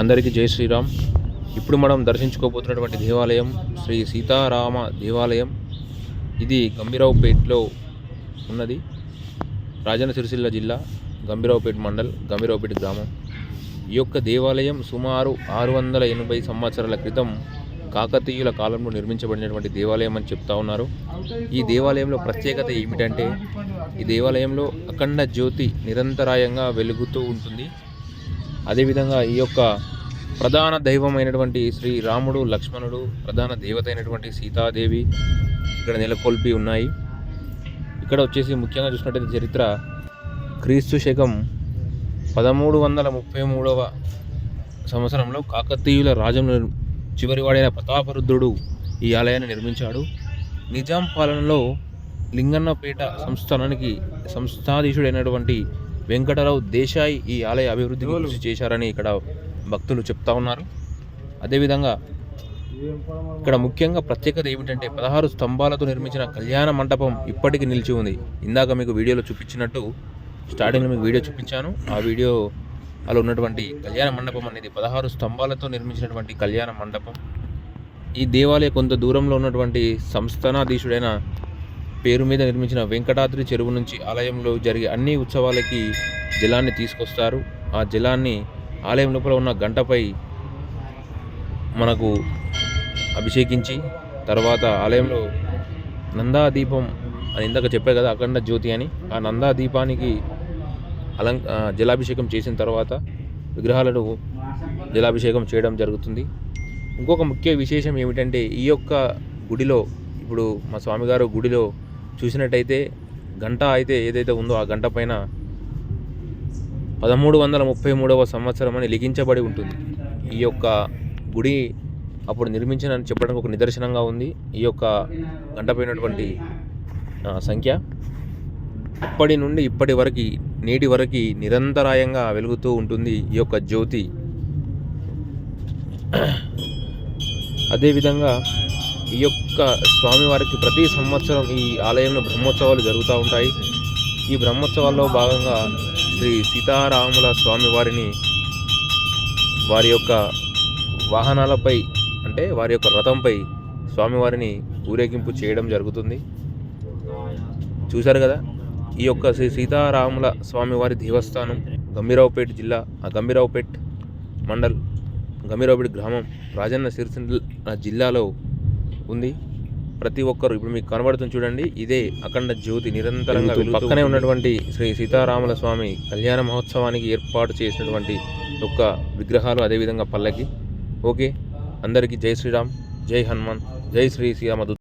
అందరికీ జై శ్రీరామ్. ఇప్పుడు మనం దర్శించుకోబోతున్నటువంటి దేవాలయం శ్రీ సీతారామ దేవాలయం. ఇది గంభీరావుపేట్లో ఉన్నది. రాజన్న సిరిసిల్ల జిల్లా గంభీరావుపేట మండల్ గంభీరావుపేట గ్రామం. ఈ యొక్క దేవాలయం సుమారు ఆరు వందల ఎనభై సంవత్సరాల క్రితం కాకతీయుల కాలంలో నిర్మించబడినటువంటి దేవాలయం అని చెప్తా ఉన్నారు. ఈ దేవాలయంలో ప్రత్యేకత ఏమిటంటే ఈ దేవాలయంలో అఖండ జ్యోతి నిరంతరాయంగా వెలుగుతూ ఉంటుంది. అదేవిధంగా ఈ యొక్క ప్రధాన దైవమైనటువంటి శ్రీ రాముడు లక్ష్మణుడు ప్రధాన దేవత అయినటువంటి సీతాదేవి ఇక్కడ నెలకొల్పి ఉన్నాయి. ఇక్కడ వచ్చేసి ముఖ్యంగా చూసినట్టయితే చరిత్ర క్రీస్తు శకం పదమూడు వందల ముప్పై మూడవ సంవత్సరంలో కాకతీయుల రాజం చివరివాడైన ప్రతాపరుద్రుడు ఈ ఆలయాన్ని నిర్మించాడు. నిజాం పాలనలో లింగన్నపేట సంస్థానానికి సంస్థాధీశుడైనటువంటి వెంకటరావు దేశాయ్ ఈ ఆలయ అభివృద్ధికి కృషి చేశారని ఇక్కడ భక్తులు చెప్తా ఉన్నారు. అదేవిధంగా ఇక్కడ ముఖ్యంగా ప్రత్యేకత ఏమిటంటే పదహారు స్తంభాలతో నిర్మించిన కళ్యాణ మండపం ఇప్పటికీ నిలిచి ఉంది. ఇందాక మీకు వీడియోలో చూపించినట్టు స్టార్టింగ్లో మీకు వీడియో చూపించాను. ఆ వీడియో అలా ఉన్నటువంటి కళ్యాణ మండపం అనేది పదహారు స్తంభాలతో నిర్మించినటువంటి కళ్యాణ మండపం. ఈ దేవాలయ కొంత దూరంలో ఉన్నటువంటి సంస్థానాధీశుడైన పేరు మీద నిర్మించిన వెంకటాద్రి చెరువు నుంచి ఆలయంలో జరిగే అన్ని ఉత్సవాలకి జలాన్ని తీసుకొస్తారు. ఆ జలాన్ని ఆలయం లోపల ఉన్న గంటపై మనకు అభిషేకించి తర్వాత ఆలయంలో నందా దీపం అని ఇందాక చెప్పే కదా అఖండ జ్యోతి అని. ఆ నందా దీపానికి అలం జలాభిషేకం చేసిన తర్వాత విగ్రహాలను జలాభిషేకం చేయడం జరుగుతుంది. ఇంకొక ముఖ్య విశేషం ఏమిటంటే ఈ యొక్క గుడిలో ఇప్పుడు మా స్వామిగారు గుడిలో చూసినట్టయితే గంట అయితే ఏదైతే ఉందో ఆ గంట పైన పదమూడు వందల ముప్పై మూడవ సంవత్సరం అని లిఖించబడి ఉంటుంది. ఈ యొక్క గుడి అప్పుడు నిర్మించిన చెప్పడానికి ఒక నిదర్శనంగా ఉంది. ఈ యొక్క గంటపోయినటువంటి సంఖ్య ఇప్పటి నుండి ఇప్పటి వరకు నేటి వరకు నిరంతరాయంగా వెలుగుతూ ఉంటుంది ఈ యొక్క జ్యోతి. అదేవిధంగా ఈ యొక్క స్వామివారికి ప్రతి సంవత్సరం ఈ ఆలయంలో బ్రహ్మోత్సవాలు జరుగుతూ ఉంటాయి. ఈ బ్రహ్మోత్సవాల్లో భాగంగా శ్రీ సీతారాముల స్వామివారిని వారి యొక్క వాహనాలపై అంటే వారి యొక్క రథంపై స్వామివారిని ఊరేగింపు చేయడం జరుగుతుంది. చూశారు కదా? ఈ యొక్క శ్రీ సీతారాముల స్వామివారి దేవస్థానం గంభీరావుపేట జిల్లా ఆ గంభీరావుపేట్ మండల్ గంభీరావుపేట గ్రామం రాజన్న సిరిసిల్ల జిల్లాలో ఉంది. ప్రతి ఒక్కరు ఇప్పుడు మీకు కనబడుతుంది చూడండి. ఇదే అఖండ జ్యోతి నిరంతరంగా పక్కనే ఉన్నటువంటి శ్రీ సీతారాముల స్వామి కళ్యాణ మహోత్సవానికి ఏర్పాటు చేసినటువంటి యొక్క విగ్రహాలు అదేవిధంగా పల్లకి. ఓకే. అందరికీ జై శ్రీరామ్ జై హనుమాన్ జై శ్రీ శ్రీరామదు